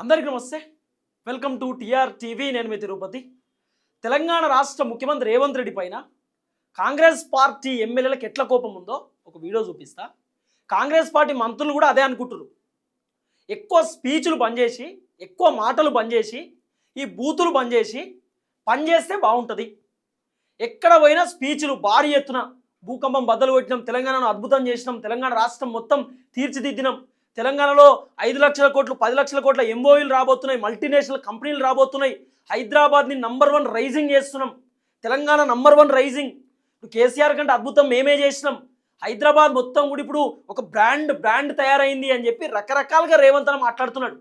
అందరికీ నమస్తే. Welcome to TR TV నేను మీ తిరుపతి. తెలంగాణ రాష్ట్ర ముఖ్యమంత్రి రేవంత్ రెడ్డి పైన కాంగ్రెస్ పార్టీ ఎమ్మెల్యేలకు ఎట్ల కోపం ఉందో ఒక వీడియో చూపిస్తా. కాంగ్రెస్ పార్టీ మంత్రులు కూడా అదే అనుకుంటారు ఎక్కువ స్పీచ్లు పనిచేసి ఎక్కువ మాటలు పనిచేసి ఈ బూతులు పనిచేసి పనిచేస్తే బాగుంటుంది. ఎక్కడ పోయినా స్పీచ్లు భారీ ఎత్తున భూకంపం బద్దలు కొట్టినాం తెలంగాణను అద్భుతం చేసినాం తెలంగాణ రాష్ట్రం మొత్తం తీర్చిదిద్దినాం. తెలంగాణలో ఐదు లక్షల కోట్లు పది లక్షల కోట్ల ఎంఓయూలు రాబోతున్నాయి మల్టీనేషనల్ కంపెనీలు రాబోతున్నాయి. హైదరాబాద్ని నంబర్ వన్ రైజింగ్ చేస్తున్నాం. Telangana number one rising KCR కంటే అద్భుతం మేమే చేసినాం. హైదరాబాద్ మొత్తం కూడా ఇప్పుడు ఒక బ్రాండ్ బ్రాండ్ తయారైంది అని చెప్పి రకరకాలుగా రేవంత్ అని మాట్లాడుతున్నాడు.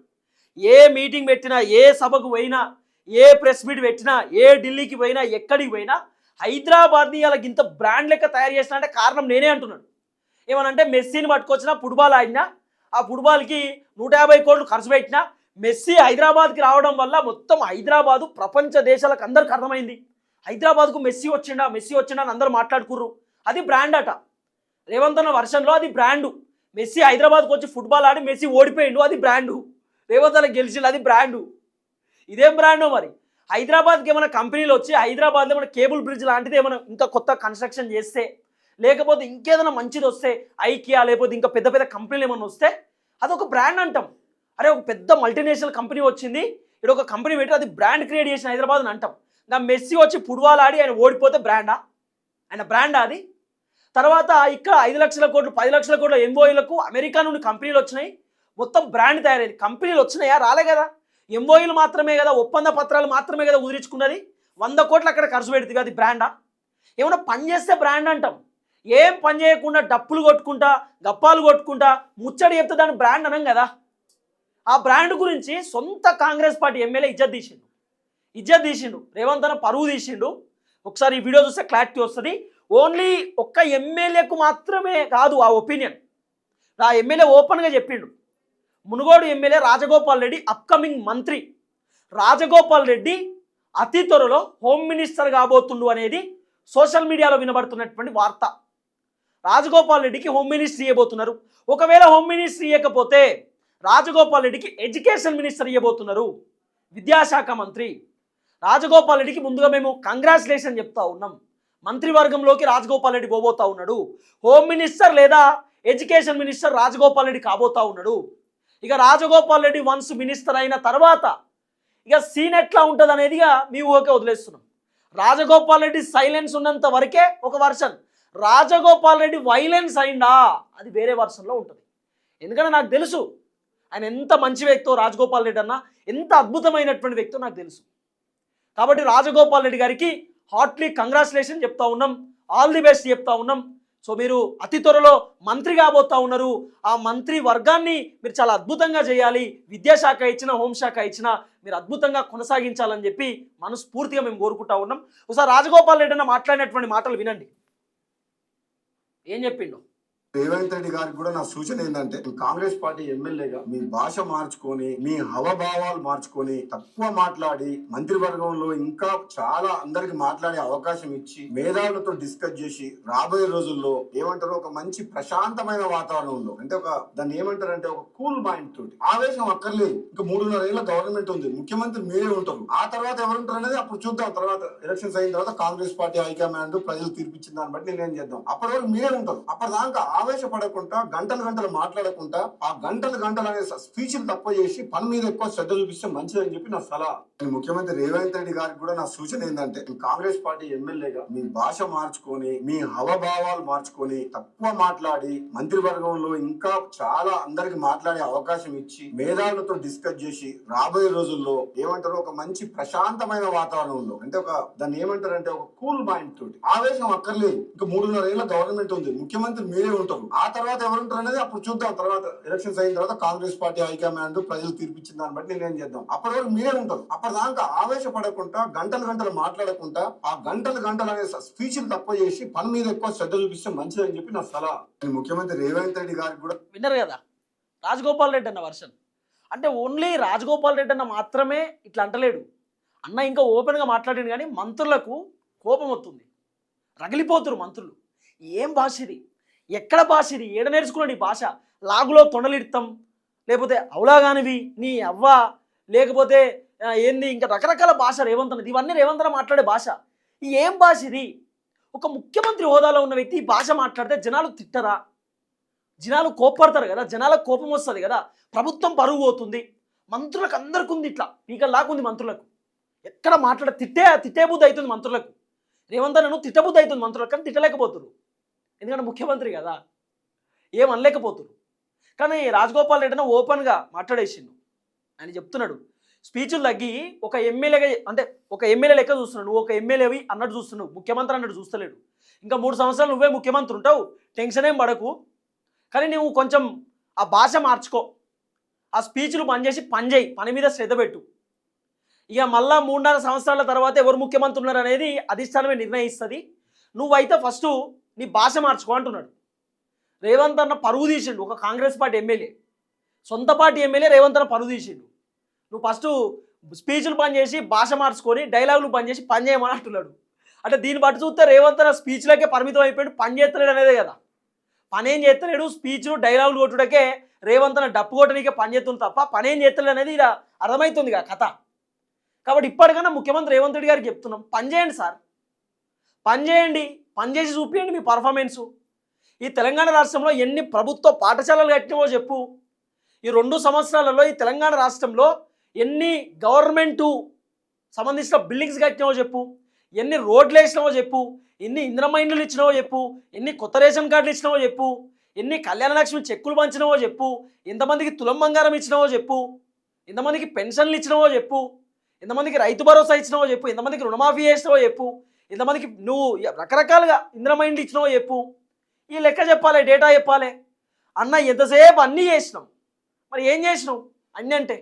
ఏ మీటింగ్ పెట్టినా ఏ సభకు పోయినా ఏ ప్రెస్ మీట్ పెట్టినా ఏ ఢిల్లీకి పోయినా ఎక్కడికి పోయినా హైదరాబాద్ని అలాగ ఇంత బ్రాండ్ లెక్క తయారు చేసిన అంటే కారణం నేనే అంటున్నాడు ఏమనంటే మెస్సీని పట్టుకొచ్చిన ఫుట్బాల్ ఆడినా ఆ ఫుట్బాల్కి నూట యాభై కోట్లు ఖర్చు పెట్టినా మెస్సీ హైదరాబాద్కి రావడం వల్ల మొత్తం హైదరాబాదు ప్రపంచ దేశాలకు అందరికి అర్థమైంది. హైదరాబాద్కు మెస్సీ వచ్చిండా మెస్సీ వచ్చిండా అని అందరూ మాట్లాడుకుర్రు. అది బ్రాండ్ అట. రేవంత్ అన్న వర్షన్లో అది బ్రాండు. మెస్సీ హైదరాబాద్కి వచ్చి ఫుట్బాల్ ఆడి మెస్సీ ఓడిపోయిండు అది బ్రాండు. రేవంత్ అన్న గెలిచిండు అది బ్రాండు. ఇదేం బ్రాండు మరి? హైదరాబాద్కి ఏమైనా కంపెనీలు వచ్చి హైదరాబాద్లో ఏమైనా కేబుల్ బ్రిడ్జ్ లాంటిది ఏమైనా ఇంకా కొత్త కన్స్ట్రక్షన్ చేస్తే లేకపోతే ఇంకేదైనా మంచిది వస్తే ఐకియా లేకపోతే ఇంకా పెద్ద పెద్ద కంపెనీలు ఏమైనా వస్తే అదొక బ్రాండ్ అంటాం. అరే ఒక పెద్ద మల్టీనేషనల్ కంపెనీ వచ్చింది ఇక్కడ ఒక కంపెనీ పెట్టి అది బ్రాండ్ క్రియేట్ చేసిన హైదరాబాద్ అని అంటాం. నా మెస్సీ వచ్చి ఫుట్బాల్ ఆడి ఆయన ఓడిపోతే బ్రాండా? ఆయన బ్రాండా అది? తర్వాత ఇక్కడ ఐదు లక్షల కోట్లు పది లక్షల కోట్ల ఎంఓఈలకు అమెరికా నుండి కంపెనీలు వచ్చినాయి. మొత్తం బ్రాండ్ తయారైంది. కంపెనీలు వచ్చినాయా? రాలే కదా. ఎంఓఈలు మాత్రమే కదా ఒప్పంద పత్రాలు మాత్రమే కదా కుదిరించుకున్నది వంద కోట్లు అక్కడ ఖర్చు పెడుతుంది. అది బ్రాండా? ఏమైనా పని చేస్తే బ్రాండ్ అంటాం. ఏం పని చేయకుండా డప్పులు కొట్టుకుంటా గప్పాలు కొట్టుకుంటా ముచ్చడి చెప్తే దాని బ్రాండ్ అనం కదా? ఆ బ్రాండ్ గురించి సొంత కాంగ్రెస్ పార్టీ ఎమ్మెల్యే ఇజ్జత్ తీసిండు. ఇజ్జత్ తీసిండు. రేవంత్ అన్న పరువు తీసిండు. ఒకసారి ఈ వీడియో చూస్తే క్లారిటీ వస్తుంది. ఓన్లీ ఒక్క ఎమ్మెల్యేకు మాత్రమే కాదు ఆ ఒపీనియన్ ఆ ఎమ్మెల్యే ఓపెన్గా చెప్పిండు. మునుగోడు ఎమ్మెల్యే రాజగోపాల్ రెడ్డి అప్కమింగ్ మంత్రి. రాజగోపాల్ రెడ్డి అతి త్వరలో హోమ్ మినిస్టర్ కాబోతుండు అనేది సోషల్ మీడియాలో వినబడుతున్నటువంటి వార్త. రాజగోపాల్ రెడ్డికి హోమ్ మినిస్టర్ ఇవ్వబోతున్నారు ఒకవేళ హోమ్ మినిస్టర్ ఇవ్వకపోతే రాజగోపాల్ రెడ్డికి ఎడ్యుకేషన్ మినిస్టర్ ఇవ్వబోతున్నారు విద్యాశాఖ మంత్రి. రాజగోపాల్ రెడ్డికి ముందుగా మేము కంగ్రాచులేషన్ చెప్తా ఉన్నాం. మంత్రివర్గంలోకి రాజగోపాల్ రెడ్డి పోబోతా ఉన్నాడు. హోమ్ మినిస్టర్ లేదా ఎడ్యుకేషన్ మినిస్టర్ రాజగోపాల్ రెడ్డి కాబోతా ఉన్నాడు. ఇక రాజగోపాల్ రెడ్డి వన్స్ మినిస్టర్ అయిన తర్వాత ఇక సీన్ ఎట్లా ఉంటుంది అనేదిగా మీ ఊహకే వదిలేస్తున్నాం. రాజగోపాల్ రెడ్డి సైలెన్స్ ఉన్నంత వరకే ఒక వర్షన్. రాజగోపాల్ రెడ్డి వైలెన్స్ అయిందా? అది వేరే వర్షన్లో ఉంటుంది. ఎందుకంటే నాకు తెలుసు ఆయన ఎంత మంచి వ్యక్తో రాజగోపాల్ రెడ్డి అన్న ఎంత అద్భుతమైనటువంటి వ్యక్తో నాకు తెలుసు. కాబట్టి రాజగోపాల్ రెడ్డి గారికి హార్ట్లీ కంగ్రాచులేషన్ చెప్తా ఉన్నాం ఆల్ ది బెస్ట్ చెప్తా ఉన్నాం. సో మీరు అతి త్వరలో మంత్రి కాబోతా ఉన్నారు. ఆ మంత్రి వర్గాన్ని మీరు చాలా అద్భుతంగా చేయాలి. విద్యాశాఖ ఇచ్చిన హోంశాఖ ఇచ్చిన మీరు అద్భుతంగా కొనసాగించాలని చెప్పి మనస్ఫూర్తిగా మేము కోరుకుంటా ఉన్నాం. ఒకసారి రాజగోపాల్ రెడ్డి అన్న మాట్లాడినటువంటి మాటలు వినండి. ఏం చెప్పిండు? రేవంత్ రెడ్డి గారికి కూడా నా సూచన ఏంటంటే కాంగ్రెస్ పార్టీ ఎమ్మెల్యేగా మీ భాష మార్చుకొని మీ హవభావాలు మార్చుకొని తక్కువ మాట్లాడి మంత్రివర్గంలో ఇంకా చాలా అందరికి మాట్లాడే అవకాశం ఇచ్చి మేధావులతో డిస్కస్ చేసి రాబోయే రోజుల్లో ఏమంటారు ఒక మంచి ప్రశాంతమైన వాతావరణంలో అంటే ఒక దాన్ని ఏమంటారు అంటే ఒక కూల్ మైండ్ తోటి. ఆవేశం అక్కర్లేదు. ఇంకా మూడున్నర ఏళ్ళ గవర్నమెంట్ ఉంది. ముఖ్యమంత్రి మీరే ఉంటారు. ఆ తర్వాత ఎవరుంటారు అనేది అప్పుడు చూద్దాం. తర్వాత ఎలక్షన్స్ అయిన తర్వాత కాంగ్రెస్ పార్టీ హైకమాండ్ ప్రజలు తీర్పిచ్చిన దాన్ని బట్టి నిర్ణయం చేద్దాం. అప్పటి వరకు మీరే ఉంటారు. అప్పటిదాకా ఆవేశపడకుండా గంటలు గంటలు మాట్లాడకుండా ఆ గంటలు గంటలు అనే స్పీచ్లు తప్ప చేసి పని మీద ఎక్కువ శ్రద్ధ చూపిస్తే మంచిదని చెప్పి నా సలహా. ముఖ్యమంత్రి రేవంత్ రెడ్డి గారికి కూడా నా సూచన ఏంటంటే కాంగ్రెస్ పార్టీ ఎమ్మెల్యేగా మీ భాష మార్చుకొని మీ హవభావాలు మార్చుకొని తక్కువ మాట్లాడి మంత్రివర్గంలో ఇంకా చాలా అందరికి మాట్లాడే అవకాశం ఇచ్చి మేధావులతో డిస్కస్ చేసి రాబోయే రోజుల్లో ఏమంటారు? ఒక మంచి ప్రశాంతమైన వాతావరణంలో అంటే ఒక దాన్ని ఏమంటారు అంటే ఒక కూల్ మైండ్ తోటి. ఆవేశం అక్కర్లేదు. ఇంకా మూడున్నర ఏళ్ళ గవర్నమెంట్ ఉంది. ముఖ్యమంత్రి మీరే ఉంటారు. ఆ తర్వాత ఎవరుంటారు అనేది అప్పుడు చూద్దాం. తర్వాత ఎలక్షన్స్ అయిన తర్వాత కాంగ్రెస్ పార్టీ హైకమాండ్ ప్రజలు తీర్పిచ్చిన దాన్ని బట్టి నిర్ణయం చేద్దాం. అప్పటి వరకు మీరే ఉంటారు. అప్పటిదాకా ఆవేశపడకుండా గంటలు గంటలు మాట్లాడకుండా ఆ గంటలు గంటలు అనే స్పీచ్లు తక్కువ చేసి పని మీద ఎక్కువ శ్రద్ధ చూపిస్తే మంచిదని చెప్పి నా సలహా. నేను ముఖ్యమంత్రి రేవంత్ రెడ్డి గారికి కూడా విన్నారు కదా? రాజగోపాల్ రెడ్డి అన్న వర్షన్. అంటే ఓన్లీ రాజగోపాల్ రెడ్డి అన్న మాత్రమే ఇట్లా అంటలేడు. అన్న ఇంకా ఓపెన్గా మాట్లాడాడు కానీ మంత్రులకు కోపం వస్తుంది. రగిలిపోతురు మంత్రులు. ఏం భాష ఇది? ఎక్కడ భాష ఇది? ఏడ నేర్చుకున్నాడు ఈ భాష? లాగులో తొండలిడతాం లేకపోతే అవులాగానివి నీ అవ్వ లేకపోతే ఏంది? ఇంకా రకరకాల భాష రేవంత్ ఇవన్నీ రేవంత్ మాట్లాడే భాష. ఈ ఏం భాష ఇది? ఒక ముఖ్యమంత్రి హోదాలో ఉన్న వ్యక్తి ఈ భాష మాట్లాడితే జనాలు తిట్టరా? జనాలు కోప్పడతారు కదా? జనాలకు కోపం వస్తుంది కదా? ప్రభుత్వం పరుగు పోతుంది. మంత్రులకు అందరికి ఉంది ఇట్లా. పీకల్లాగా లాకుంది మంత్రులకు. ఎక్కడ మాట్లాడ తిట్టే తిట్టేబుద్ధి అవుతుంది మంత్రులకు. రేవంత్ నన్ను తిట్టబుద్ధి అవుతుంది మంత్రులకు కానీ తిట్టలేకపోతున్నారు ఎందుకంటే ముఖ్యమంత్రి కదా? ఏం అనలేకపోతున్నారు కానీ రాజగోపాల్ రెడ్డి ఓపెన్గా మాట్లాడేసిండు. ఆయన చెప్తున్నాడు స్పీచ్లు తగ్గి ఒక ఎమ్మెల్యేగా అంటే ఒక ఎమ్మెల్యే లెక్క చూస్తున్నాడు నువ్వు ఒక ఎమ్మెల్యేవి అన్నట్టు చూస్తున్నావు. ముఖ్యమంత్రి అన్నట్టు చూస్తలేడు. ఇంకా మూడు సంవత్సరాలు నువ్వే ముఖ్యమంత్రి ఉంటావు. టెన్షన్ ఏం పడకు. కానీ నువ్వు కొంచెం ఆ భాష మార్చుకో. ఆ స్పీచ్లు పనిచేసి చేసి పని చేయి. పని మీద శ్రద్ధ పెట్టు. ఇక మళ్ళా మూడున్నర సంవత్సరాల తర్వాత ఎవరు ముఖ్యమంత్రి ఉన్నారు అనేది అధిష్టానమే నిర్ణయిస్తుంది. నువ్వైతే ఫస్ట్ నీ భాష మార్చుకో అంటున్నాడు. రేవంత్ అన్న పరువు తీసిండు. ఒక కాంగ్రెస్ పార్టీ ఎమ్మెల్యే. సొంత పార్టీ ఎమ్మెల్యే రేవంత్ అన్న పరువు తీసిండు. నువ్వు ఫస్ట్ స్పీచ్లు బంద్ చేసి భాష మార్చుకొని డైలాగులు బంద్ చేసి పని చేయమని అంటున్నాడు. అంటే దీన్ని బట్టి చూస్తే రేవంత్ నా స్పీచ్లకే పరిమితం అయిపోయాడు పని చేస్తలేడు అనేదే కదా. పని ఏం చేస్తలేడు స్పీచ్లు డైలాగులు కొట్టుడకే రేవంత్ నా డప్పు కొట్టడానికే పని చేస్తుంది తప్ప పని ఏం చేస్తలేడు అనేది ఇలా అర్థమవుతుంది కదా కథ. కాబట్టి ఇప్పటికన్నా ముఖ్యమంత్రి రేవంత్ రెడ్డి గారికి చెప్తున్నాం పని చేయండి సార్. పని చేయండి పని చేసి చూపించండి మీ పర్ఫార్మెన్సు ఈ తెలంగాణ రాష్ట్రంలో ఎన్ని ప్రభుత్వ పాఠశాలలు కట్టినవో చెప్పు. ఈ రెండు సంవత్సరాలలో ఈ తెలంగాణ రాష్ట్రంలో ఎన్ని గవర్నమెంటు సంబంధించిన బిల్డింగ్స్ కట్టినావో చెప్పు ఎన్ని రోడ్లు వేసినావో చెప్పు ఎన్ని ఇంద్రమైన్లు ఇచ్చినావో చెప్పు ఎన్ని కొత్త రేషన్ కార్డులు ఇచ్చినావో చెప్పు ఎన్ని కళ్యాణలక్ష్మి చెక్కులు పంచినావో చెప్పు ఎంతమందికి తులం బంగారం ఇచ్చినావో చెప్పు ఎంతమందికి పెన్షన్లు ఇచ్చినావో చెప్పు ఎంతమందికి రైతు భరోసా ఇచ్చినావో చెప్పు ఎంతమందికి రుణమాఫీ చేసినావో చెప్పు ఎంతమందికి నువ్వు రకరకాలుగా ఇంద్రమైండ్లు ఇచ్చినావో చెప్పు ఈ లెక్క చెప్పాలి డేటా చెప్పాలి. అన్న ఎంతసేపు అన్నీ చేసినాం. మరి ఏం చేసినావు అన్నీ అంటే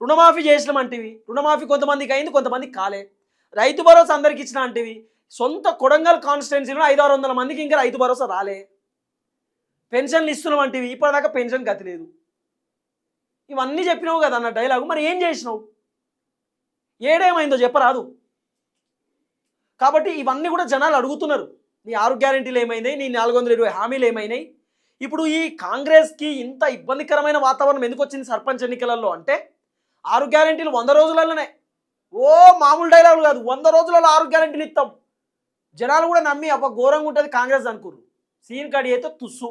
రుణమాఫీ చేసినాం అంటివి. రుణమాఫీ కొంతమందికి అయింది కొంతమందికి కాలే. రైతు భరోసా అందరికి ఇచ్చిన అంటివి. సొంత కొడంగల్ కాన్స్టిట్యున్సీలో ఐదు ఆరు వందల మందికి ఇంకా రైతు భరోసా రాలే. పెన్షన్లు ఇస్తున్నాం అంటివి. ఇప్పటిదాకా పెన్షన్ గతి లేదు. ఇవన్నీ చెప్పినావు కదా అన్న డైలాగు. మరి ఏం చేసినావు? ఏడేమైందో చెప్పరాదు. కాబట్టి ఇవన్నీ కూడా జనాలు అడుగుతున్నారు. నీ ఆరు గ్యారంటీలు ఏమైనాయి? నీ నాలుగు వందల ఇరవై హామీలు ఏమైనాయి? ఇప్పుడు ఈ కాంగ్రెస్కి ఇంత ఇబ్బందికరమైన వాతావరణం ఎందుకు వచ్చింది సర్పంచ్ ఎన్నికలలో అంటే ఆరు గ్యారంటీలు వంద రోజులలోనే. ఓ మామూలు డైలాగులు కాదు వంద రోజులలో ఆరు గ్యారంటీలు ఇస్తాం జనాలు కూడా నమ్మి అబ్బా ఘోరంగా ఉంటుంది కాంగ్రెస్ అనుకుర్రు. సీన్ కాడి అయితే తుస్సు.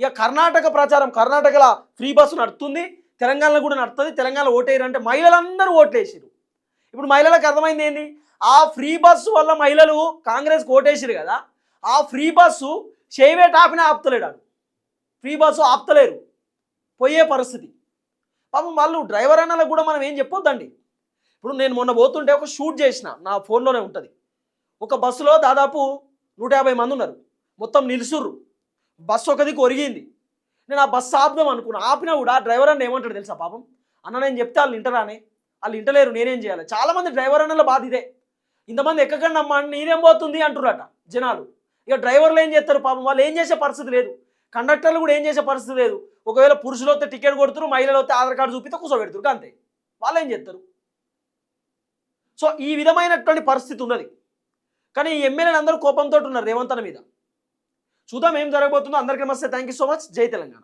ఇక కర్ణాటక ప్రచారం కర్ణాటకలో ఫ్రీ బస్సు నడుతుంది తెలంగాణలో కూడా నడుతుంది తెలంగాణ ఓటేయరు అంటే మహిళలందరూ ఓట్లేసారు ఇప్పుడు మహిళలకు అర్థమైంది ఏంది? ఆ ఫ్రీ బస్సు వల్ల మహిళలు కాంగ్రెస్కి ఓటేసారు కదా ఆ ఫ్రీ బస్సు చేయవేట ఆపినా ఆపుతలేడు ఫ్రీ బస్సు ఆపుతలేరు. పోయే పరిస్థితి. పాపం వాళ్ళు డ్రైవర్ అన్నలకు కూడా మనం ఏం చెప్పొద్దండి. ఇప్పుడు నేను మొన్న పోతుంటే ఒక షూట్ చేసిన నా ఫోన్లోనే ఉంటుంది. ఒక బస్సులో దాదాపు నూట యాభై మంది ఉన్నారు. మొత్తం నిలుసుర్రు. బస్సు ఒకది కొరిగింది ఒరిగింది. నేను ఆ బస్సు ఆపుదాం అనుకున్నా. ఆపినా కూడా ఆ డ్రైవర్ అన్న ఏమంటాడు తెలుసా పాపం? అన్న నేను చెప్తే వాళ్ళు ఇంటరానే వాళ్ళు ఇంటలేరు నేనేం చేయాలి? చాలామంది డ్రైవర్ అన్నల బాధ ఇదే. ఇంతమంది ఎక్కకండి అమ్మా నేనేం పోతుంది అంటున్నారట జనాలు. ఇక డ్రైవర్లు ఏం చేస్తారు పాపం? వాళ్ళు ఏం చేసే పరిస్థితి లేదు. కండక్టర్లు కూడా ఏం చేసే పరిస్థితి లేదు. ఒకవేళ పురుషులు వస్తే టికెట్ కొడుతురు మహిళలు వస్తే ఆధార్ కార్డు చూపితే కూర్చోబెడుతురు అంతే. వాళ్ళు ఏం చేస్తారు? సో ఈ విధమైనటువంటి పరిస్థితి ఉన్నది. కానీ ఈ ఎమ్మెల్యేలు అందరూ కోపంతో ఉన్నారు రేవంత్ మీద. చూద్దాం ఏం జరగబోతుందో. అందరికీ నమస్తే. థ్యాంక్ యూ సో మచ్ జై తెలంగాణ.